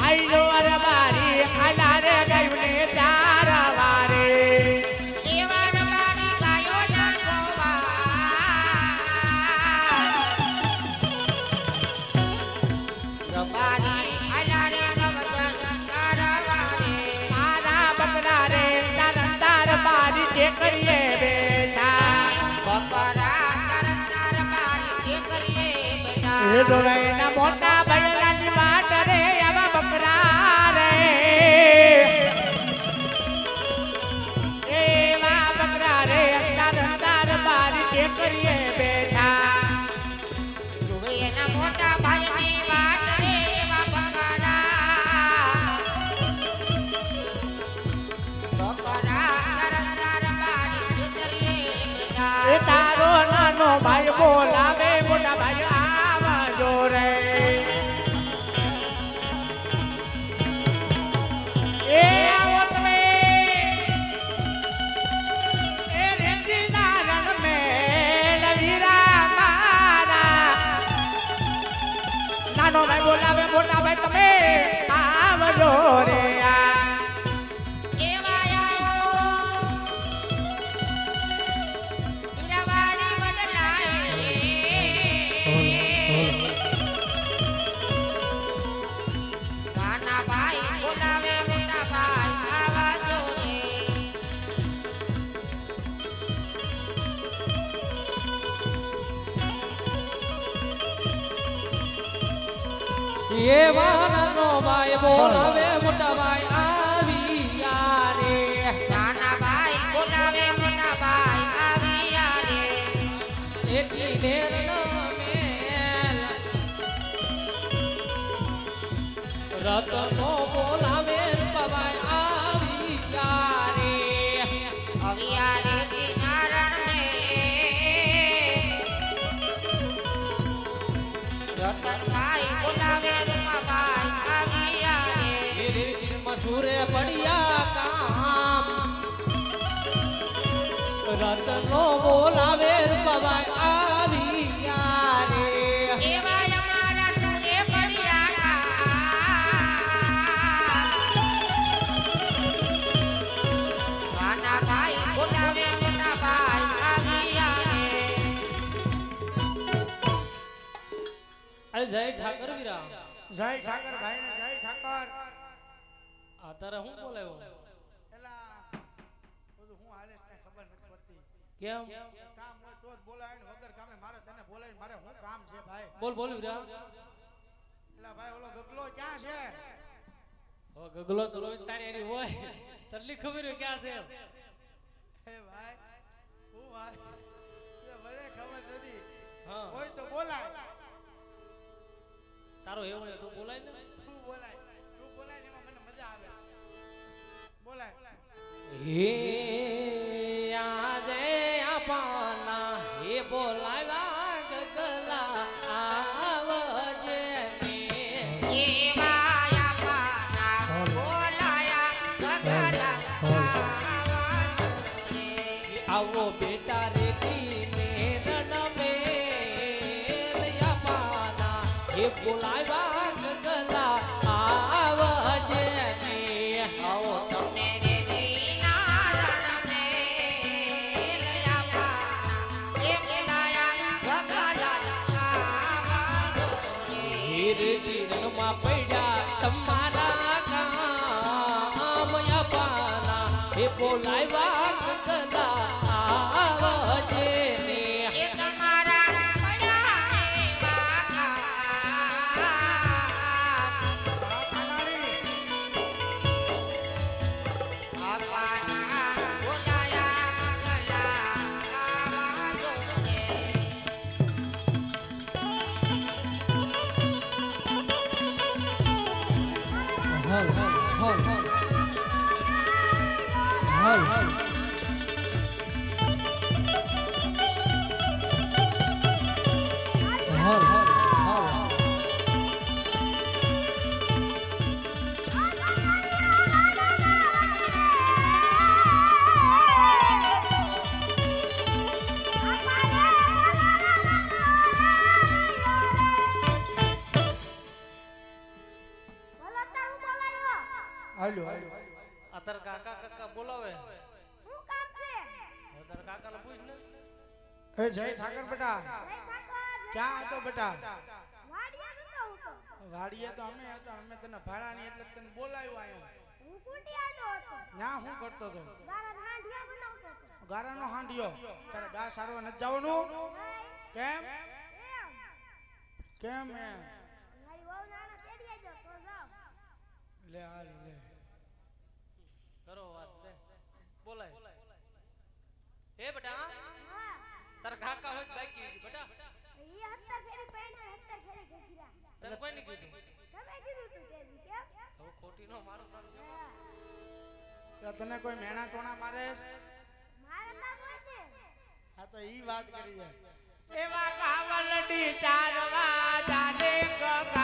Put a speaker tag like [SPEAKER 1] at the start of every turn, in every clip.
[SPEAKER 1] આઈલો અરે બારી આલા રે ગયું ને વારે. કરીએ
[SPEAKER 2] બકરા તાર તાર બારી કરીએ બેટા
[SPEAKER 1] એ દોરાઈના રતનો બોલાવે ભાઈ
[SPEAKER 3] આવ્યા રે
[SPEAKER 2] અવિયા રે કિનારણ મે રતનભાઈ
[SPEAKER 3] જય ઠાકર વીરા
[SPEAKER 1] જય ઠાકર ભાઈ ને જય ઠાકર.
[SPEAKER 3] આ તારે હું બોલાવ્યો?
[SPEAKER 1] એલા બધું હું હાલે છે ખબર નથી પડતી.
[SPEAKER 3] કેમ?
[SPEAKER 1] કામ હોય તો જ બોલાય ને વગર કામે મારે તને બોલાય મારે કામ છે ભાઈ?
[SPEAKER 3] બોલ બોલ વીરા
[SPEAKER 1] એલા ભાઈ ઓલો ગગલો ક્યાં છે?
[SPEAKER 3] ગગલો તો રોજ તારી એરી હોય. તરલી ખબર હોય ક્યાં છે?
[SPEAKER 1] હે ભાઈ હું વાત? એ મને ખબર નથી.
[SPEAKER 3] હા.
[SPEAKER 1] હોય તો બોલાય.
[SPEAKER 3] તારો એવો હોય તો બોલાય ને.
[SPEAKER 1] તું બોલાય તું બોલાય ને એમાં મને મજા આવે. બોલાય.
[SPEAKER 3] હે આપના હે બોલાવ્યા ગગલા આ તારા કાકા કાકા બોલાવે.
[SPEAKER 4] શું કામ છે?
[SPEAKER 3] હવે તારા કાકાને પૂછ ને.
[SPEAKER 1] એ જય ઠાકર બેટા. ક્યાં હતો બેટા?
[SPEAKER 4] વાડિયા નતો હું તો.
[SPEAKER 1] વાડીએ તો અમે હતા અમે તને ભાડાની એટલે તને બોલાવ્યો આયો.
[SPEAKER 4] હું કુંડિયાનો હતો.
[SPEAKER 1] ના શું કરતો હતો?
[SPEAKER 4] ગારા હાંડિયા બનાવતો હતો.
[SPEAKER 1] ગારાનો હાંડિયો? તારે ગા સારવા નથી જવાનું? કેમ? કેમ એ
[SPEAKER 4] મારી વહુ નાના તેડીએ જો તો જાવ
[SPEAKER 1] લે આ લે
[SPEAKER 3] કરો વાત લે બોલાય એ બેટા? તાર કાકા હોય બાકી છે બેટા.
[SPEAKER 4] ઈ હત્તા ફેરી પહેણે હત્તા ફેરી ઘેરા
[SPEAKER 3] તને કોઈ નહીં કીધું?
[SPEAKER 4] તમે કીધું તું કે કેમ?
[SPEAKER 3] હવે ખોટી નો મારો જો.
[SPEAKER 1] તો તને કોઈ મેણા ટોણા મારે
[SPEAKER 4] મારે નામ હોય છે
[SPEAKER 1] હા તો ઈ વાત કરી છે એવા કાવલડી ચારવા જાને ગગા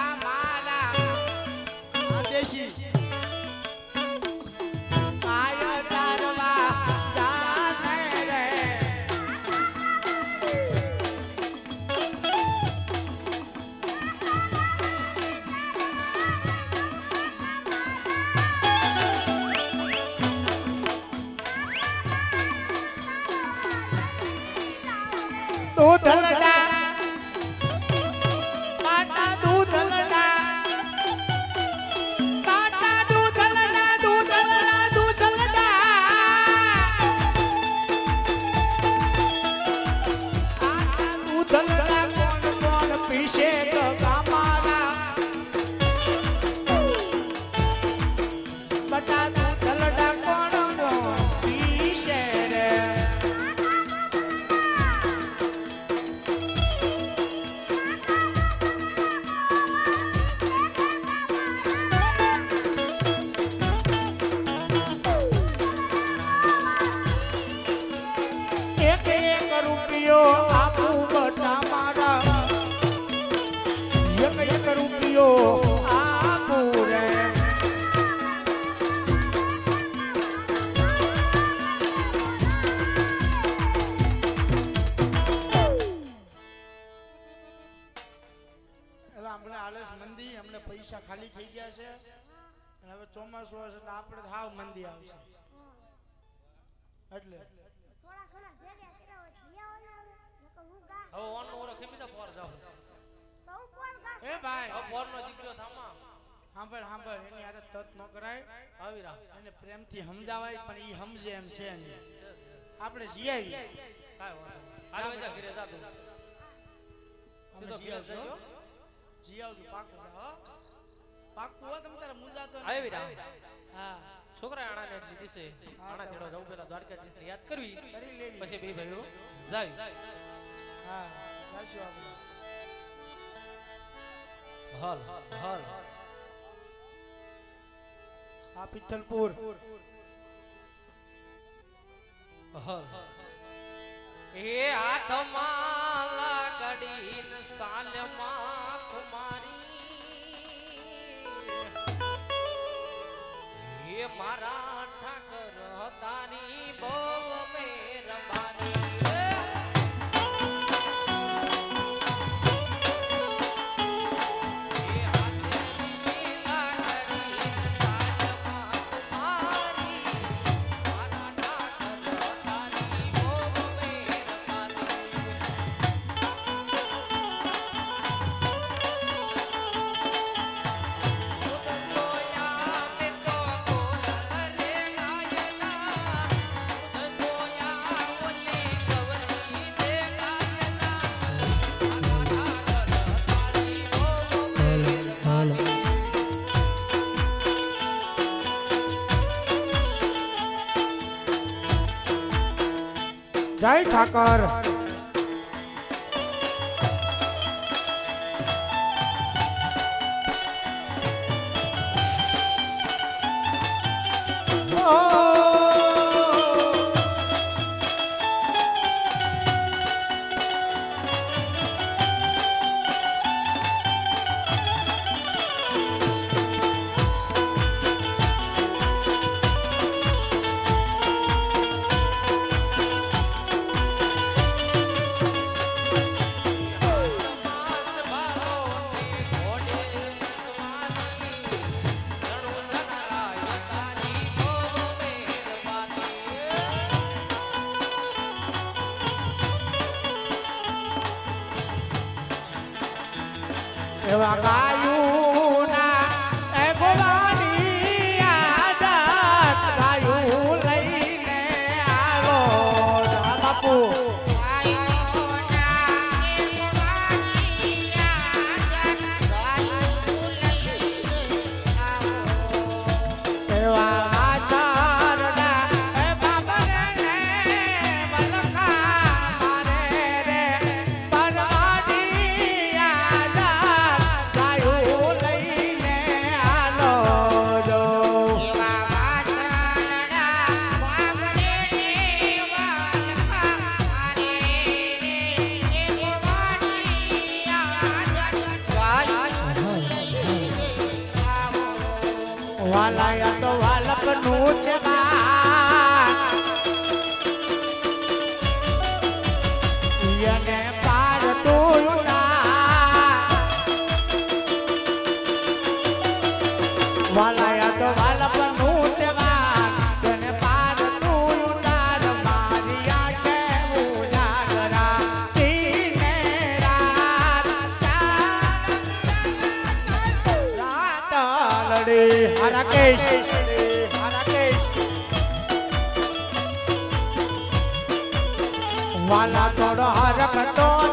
[SPEAKER 1] અમને મંદી અમને પૈસા ખાલી થઈ ગયા છે. અને હવે ચોમાસું હશે એટલે આપણે હાવ મંદી આવશે. એટલે.
[SPEAKER 4] થોડા ઘણા ભેગા કર્યા હોય જીયા હવે નકર હું ગા
[SPEAKER 3] હવે ઓન નો ઓરો ખેમી જા પોર જાવ.
[SPEAKER 4] તો હું કોણ ગા
[SPEAKER 1] એ ભાઈ.
[SPEAKER 3] હવે પોર નો દીકરો થામા.
[SPEAKER 1] સાંભળ સાંભળ એની હારે તત ન કરાય.
[SPEAKER 3] આવી રા
[SPEAKER 1] એને પ્રેમથી સમજાવાય પણ ઈ સમજે એમ છે આપણે જીયાવી
[SPEAKER 3] કાય વાંધો હાલ વજા ઘરે જા
[SPEAKER 1] અમે
[SPEAKER 3] સીધો ઘરે
[SPEAKER 1] જીયાવશું હો.
[SPEAKER 3] જજો
[SPEAKER 1] જીયાવશું પાકું હો. પાકું હો તમ તારે મુંજાતો
[SPEAKER 3] આવી રા
[SPEAKER 1] હા.
[SPEAKER 3] છોકરા આણા ને લીધી છે. આણા તેડો જવું પેલા દ્વારકાધીશ ને યાદ કરવી.
[SPEAKER 1] કરી લેવી.
[SPEAKER 3] પછી બે ભાઈઓ જાય.
[SPEAKER 1] હા સાચી વાત
[SPEAKER 3] હાલ હાલ.
[SPEAKER 1] આ પિથલપુર
[SPEAKER 3] હાલ. એ હાથમાં સાલમાં મારા
[SPEAKER 1] જય ઠાકર. એવા ગાયુના વાલાયા તો વાલકનું છે હરા કેશ હરા કેશ વાલા થોડો હરકતો.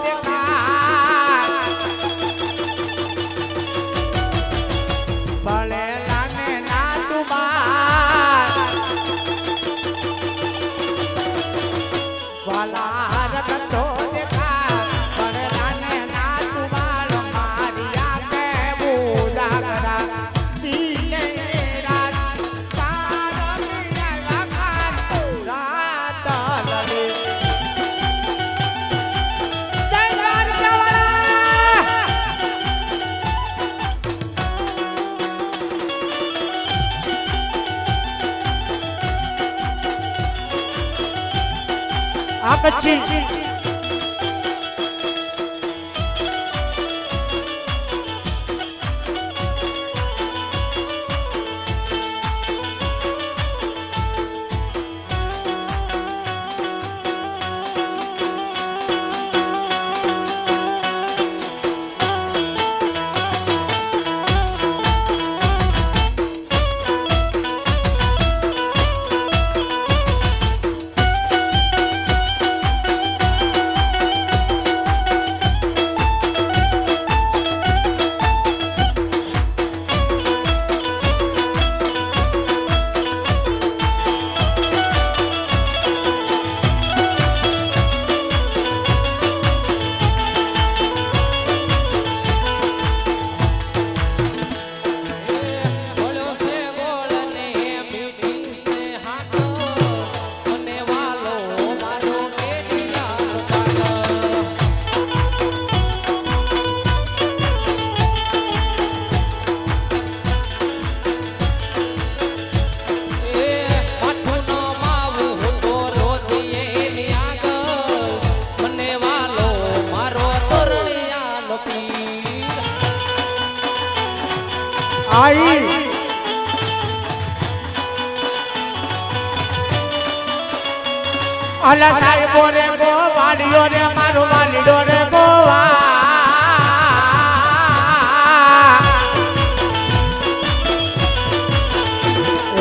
[SPEAKER 1] અલા સાહેબો રે ગો વાડીઓ રે, મારો વાલીડો રે ગોવા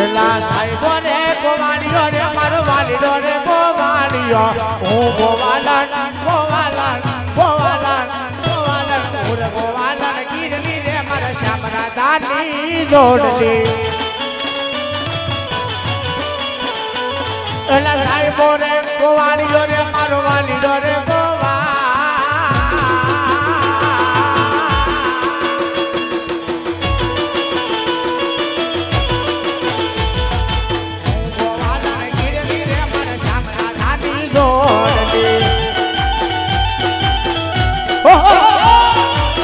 [SPEAKER 1] એલા સાહેબો રે ગો વાડીઓ રે, મારો વાલીડો રે ગોવાલીઓ હું ગોવાલા ગોવાલા ગોવાલા ગોવાલા. ગોવાલન ગીરની રે મારા શ્યામ રાધાની જોડતી એલા સાહેબો રે ગોવાળીઓ રે મારો વાલીડો રે